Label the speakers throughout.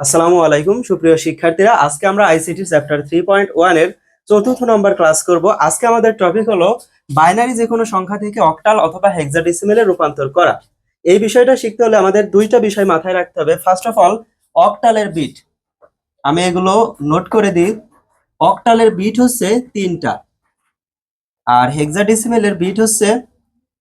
Speaker 1: আসসালামু আলাইকুম, সুপ্রিয় শিক্ষার্থীরা। আজকে আমরা আইসিটি চ্যাপ্টার থ্রি পয়েন্ট ওয়ানের চতুর্থ নম্বর ক্লাস করব। আজকে আমাদের টপিক হলো বাইনারি যে কোনো সংখ্যা থেকে অক্টাল অথবা হেক্সাডেসিমেলে রূপান্তর করা। এই বিষয়টা শিখতে হলে আমাদের দুইটা বিষয় মাথায় রাখতে হবে। ফার্স্ট অফ অল অক্টালের বিট আমি এগুলো নোট করে দিই। অক্টালের বিট হচ্ছে তিনটা। আর হেক্সাডেসিমেলের বিট হচ্ছে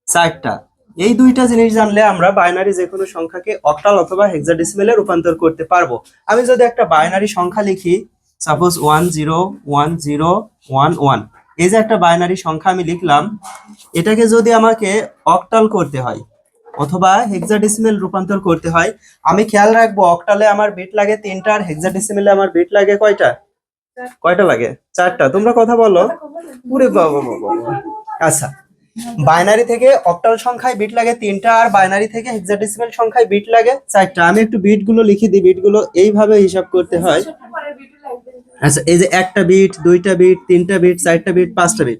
Speaker 1: চারটা। এই দুইটা জিনিস জানলে আমরা বাইনারি যে কোনো সংখ্যাকে অক্টাল অথবা হেক্সাডেসিমেলে রূপান্তর করতে পারব। আমি যদি একটা বাইনারি সংখ্যা লিখি suppose one zero one zero one one এই যে একটা বাইনারি সংখ্যা আমি লিখলাম এটাকে যদি আমাকে অক্টাল করতে হয় অথবা হেক্সাডেসিমেল রূপান্তর করতে হয় আমি খেয়াল রাখব অক্টালে আমার বিট লাগে তিনটা আর হেক্সাডেসিমেলে আমার বিট লাগে কয়টা? কয়টা লাগে? চারটা। তোমরা কথা বলো। পুরে বাবা বাবা বাবা। আচ্ছা। বাইনারি থেকে অক্টাল সংখ্যায় বিট লাগে তিনটা আর বাইনারি থেকে হেক্সাডেসিমাল সংখ্যায় বিট লাগে চারটা। আমি একটু বিটগুলো লিখে দিই বিটগুলো এইভাবে হিসাব করতে হয়। আচ্ছা এই যে একটা বিট দুইটা বিট তিনটা বিট চারটা বিট পাঁচটা বিট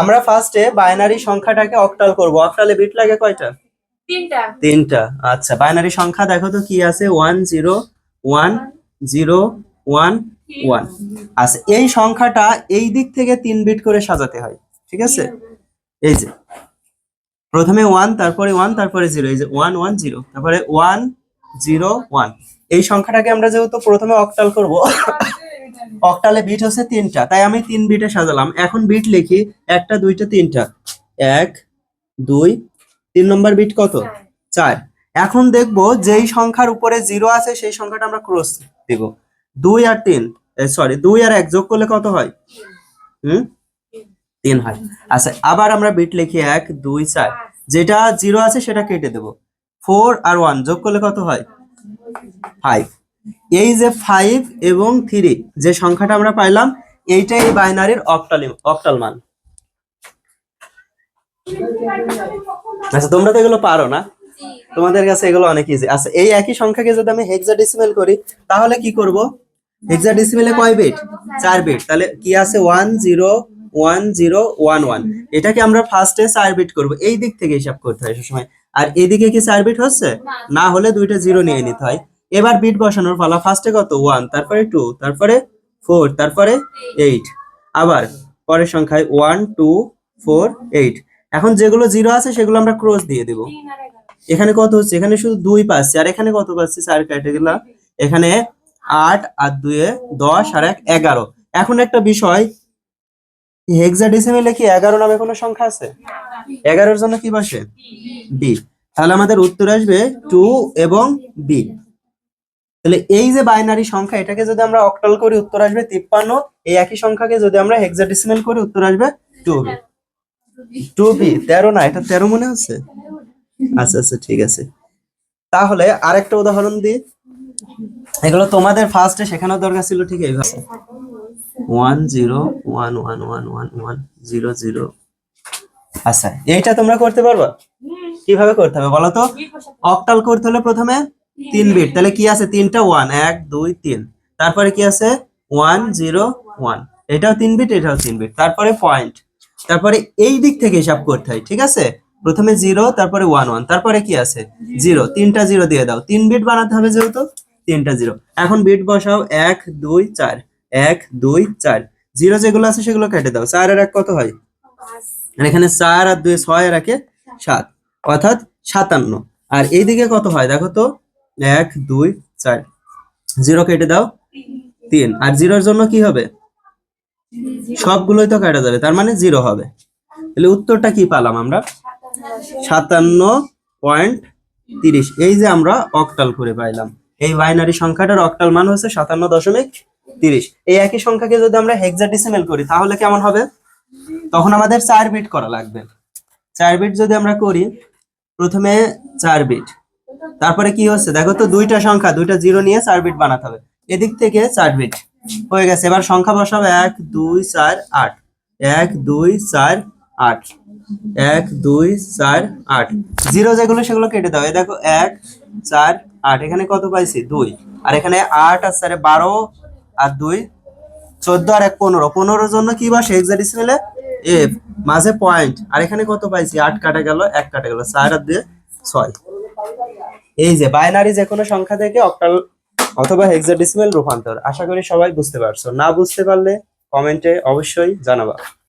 Speaker 1: আমরা ফার্স্টে বাইনারি সংখ্যাটাকে অক্টাল করব। অক্টালে বিট লাগে কয়টা?
Speaker 2: তিনটা।
Speaker 1: তিনটা। আচ্ছা বাইনারি সংখ্যা দেখো তো কি আছে? One zero one zero one one আচ্ছা এই সংখ্যাটা এই দিক থেকে তিন বিট করে সাজাতে হয় ঠিক আছে? এই যে, প্রথমে ওয়ান তারপরে ওয়ান তারপরে জিরো এই যে ওয়ান ওয়ান জিরো তারপরে ওয়ান জিরো ওয়ান এই সংখ্যাটাকে আমরা যেহেতু প্রথমে অক্টাল করব অক্টালে বিট হচ্ছে তিনটা, তাই আমি তিন বিটে সাজালাম। এখন বিট লিখি, একটা, দুইটা, তিনটা। এক, দুই, তিন নম্বর বিট কত? চার। এখন দেখব যেই সংখ্যার উপরে জিরো আছে, সেই সংখ্যাটা আমরা ক্রস দিব। দুই আর তিন সরি দুই আর এক যোগ করলে কত হয়? হুম? তিন হয়। আচ্ছা আবার আমরা বিট লিখি এক, দুই, চার। যেটা জিরো আছে সেটা কেটে দেব। ফোর আর ওয়ান যোগ করলে কত হয়? ফাইভ এই যে ফাইভ এবং থ্রি যে সংখ্যাটা আমরা পাইলাম, এইটাই এই বাইনারির অক্টাল অক্টাল মান। আচ্ছা তোমরা তো এগুলো পারো না? তোমাদের কাছে এগুলো অনেক ইজি আচ্ছা এই একই সংখ্যাকে যদি আমি হেক্সাডেসিমেল করি, তাহলে কি করব? হেক্সাডেসিমেলে কয় বিট চার বিট তাহলে কি আছে? One zero one zero one one এটাকে আমরা ফার্স্টে চার বিট করব। এই দিক থেকে হিসাব করতে হয় সবসময়। আর এদিকে কি চার বিট হচ্ছে? না হলে দুইটা জিরো নিয়ে নিতে হয়। এবার বিট বসানোর পালা ফার্স্টে কত? ওয়ান তারপরে টু তারপরে ফোর তারপরে এইট আবার পরের সংখ্যায় ওয়ান টু ফোর এইট এখন যেগুলো জিরো আছে সেগুলো আমরা ক্রস দিয়ে দিব। এখানে কত হচ্ছে? এখানে শুধু দুই পাচ্ছি। আর এখানে কত পাচ্ছি? চার কেটে গেলাম এখানে আট আর দুয়ে দশ আর এক এগারো। এখন একটা বিষয় হেক্সাডেসিমেলে কি এগারো নামে কোনো সংখ্যা আছে? এগারোর জন্য কি বসে? বি তাহলে আমাদের উত্তর আসবে টু এবং বি তাহলে এই যে বাইনারি সংখ্যা, এটাকে যদি আমরা অক্টাল করি, উত্তর আসবে তিপ্পান্ন। এই একই সংখ্যাকে যদি আমরা হেক্সাডেসিমেল করি, উত্তর আসবে টু বি টু বি তেরো না, এটা তেরো মনে হচ্ছে? আচ্ছা আচ্ছা ঠিক আছে। তাহলে আরেকটা উদাহরণ দিই। এগুলো তোমাদের ফার্স্টে শেখানোর দরকার ছিল, ঠিক এইভাবে one zero one one one one one zero zero আচ্ছা এইটা তোমরা করতে পারবা? কীভাবে করতে হবে বলো তো? অক্টাল করতে হলে প্রথমে তিন বিট তাহলে কি আছে? তিনটা ওয়ান এক, দুই, তিন। তারপরে কি আছে? ওয়ান জিরো ওয়ান এটাও তিন বিট এটাও তিন বিট তারপরে পয়েন্ট তারপরে এই দিক থেকে হিসাব করতে হয়, ঠিক আছে? প্রথমে জিরো তারপরে ওয়ান ওয়ান তারপরে কি আছে? জিরো তিনটা জিরো দিয়ে দাও। তিন বিট বানাতে হবে যেহেতু, তিনটা জিরো এখন বিট বসাও, এক, দুই, চার। এক, দুই, চার। জিরো যেগুলো আছে সেগুলো কেটে দাও। চার আর এক কত হয়? আর এখানে চার আর দুই ছয় আর একে সাত। অর্থাৎ সাতান্ন। আর এইদিকে কত হয়? দেখো তো, এক, দুই, চার। জিরো কেটে দাও, তিন। আর জিরোর জন্য কি হবে? সবগুলোই তো কাটা যাবে তার মানে জিরো হবে। তাহলে উত্তরটা কি পেলাম আমরা? সাতান্ন পয়েন্ট তিরিশ। এই যে আমরা অক্টাল করে পাইলাম। এই বাইনারি সংখ্যাটার অক্টাল মান হচ্ছে সাতান্ন দশমিক তিরিশ। এই একই সংখ্যাকে যদি আমরা হেক্সাডেসিমেল করি, তাহলে কেমন হবে? তখন আমাদের চার বিট করা লাগবে। চার বিট যদি আমরা করি, প্রথমে চার বিট তারপরে কি হচ্ছে? দেখো তো, দুইটা সংখ্যা, দুইটা জিরো নিয়ে চার বিট বানাতে হবে। এদিক থেকে চার বিট হয়ে গেছে। এবার সংখ্যা বসাবো এক, দুই, চার, আট। এক, দুই, চার, আট। এক, দুই, চার, আট। জিরো যেগুলো, সেগুলো কেটে দাও। দেখো, এক, চার, আট। এখানে কত পাইছি? দুই। আর এখানে আট আর চারে বারো আর দুই, চোদ্দ আর এক, পনেরো। পনেরোর জন্য কি বসে হেক্সাডেসিমেলে এফ মাঝে পয়েন্ট আর এখানে কত পাইছি? আট কাটে গেল, এক কাটে গেল, চার আর দুই, ছয়। এই যে বাইনারি যে কোনো সংখ্যা থেকে অক্টাল অথবা হেক্সাডেসিমেল রূপান্তর। আশা করি সবাই বুঝতে পারছ। না বুঝতে পারলে কমেন্টে অবশ্যই জানাবা।